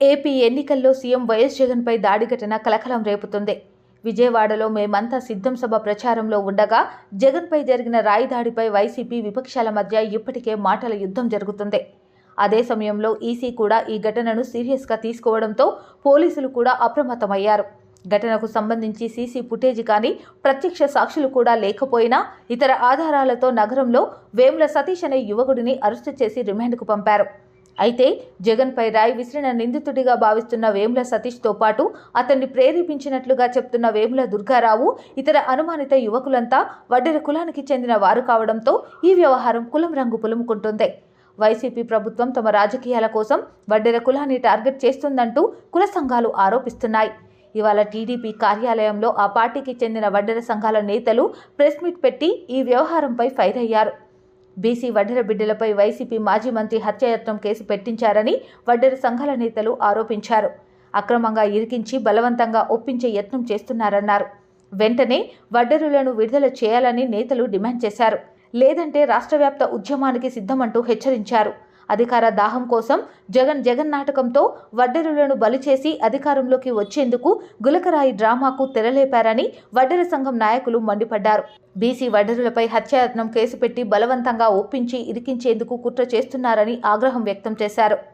AP ఎన్నికల్లో CM YS జగన్పై దాడి ఘటన కలకలం రేపుతుంది. విజయవాడలో మేమంతా సిద్ధం సభ ప్రచారంలో ఉండగా జగన్పై జరిగిన రాయి దాడిపై వైసీపీ విపక్షాల మధ్య ఇప్పటికే మాటల యుద్ధం జరుగుతుంది. అదే సమయంలో ఈసీ కూడా ఈ ఘటనను సీరియస్గా తీసుకోవడంతో పోలీసులు కూడా అప్రమత్తమయ్యారు. ఘటనకు సంబంధించి సీసీ ఫుటేజ్ కానీ ప్రత్యక్ష సాక్షులు కూడా లేకపోయినా ఇతర ఆధారాలతో నగరంలో వేముల సతీష్ అనే యువకుడిని అరెస్టు చేసి రిమాండ్కు పంపారు. అయితే జగన్పై రాయి విసిరిన నిందితుడిగా భావిస్తున్న వేముల సతీష్తో పాటు అతన్ని ప్రేరేపించినట్లుగా చెప్తున్న వేముల దుర్గారావు ఇతర అనుమానిత యువకులంతా వడ్డెర కులానికి చెందిన వారు కావడంతో ఈ వ్యవహారం కులం రంగు పులుముకుంటుంది. వైసీపీ ప్రభుత్వం తమ రాజకీయాల కోసం వడ్డెర కులాన్ని టార్గెట్ చేస్తుందంటూ కుల సంఘాలు ఆరోపిస్తున్నాయి. ఇవాళ టీడీపీ కార్యాలయంలో ఆ పార్టీకి చెందిన వడ్డెర సంఘాల నేతలు ప్రెస్ మీట్ పెట్టి ఈ వ్యవహారంపై ఫైర్ అయ్యారు. బీసీ వడ్డెర బిడ్డలపై వైసీపీ మాజీ మంత్రి హత్యాయత్నం కేసు పెట్టించారని వడ్డెర సంఘాల నేతలు ఆరోపించారు. అక్రమంగా ఇరికించి బలవంతంగా ఒప్పించే యత్నం చేస్తున్నారన్నారు. వెంటనే వడ్డెరులను విడుదల చేయాలని నేతలు డిమాండ్ చేశారు. లేదంటే రాష్ట్ర వ్యాప్త ఉద్యమానికి సిద్ధమంటూ హెచ్చరించారు. అధికార దాహం కోసం జగన్ జగన్ నాటకంతో వడ్డెరులను బలి చేసి అధికారంలోకి వచ్చేందుకు గులకరాయి డ్రామాకు తెరలేపారని వడ్డెర సంఘం నాయకులు మండిపడ్డారు. బీసీ వడ్డరులపై హత్యాయత్నం కేసు పెట్టి బలవంతంగా ఒప్పించి ఇరికించేందుకు కుట్ర చేస్తున్నారని ఆగ్రహం వ్యక్తం చేశారు.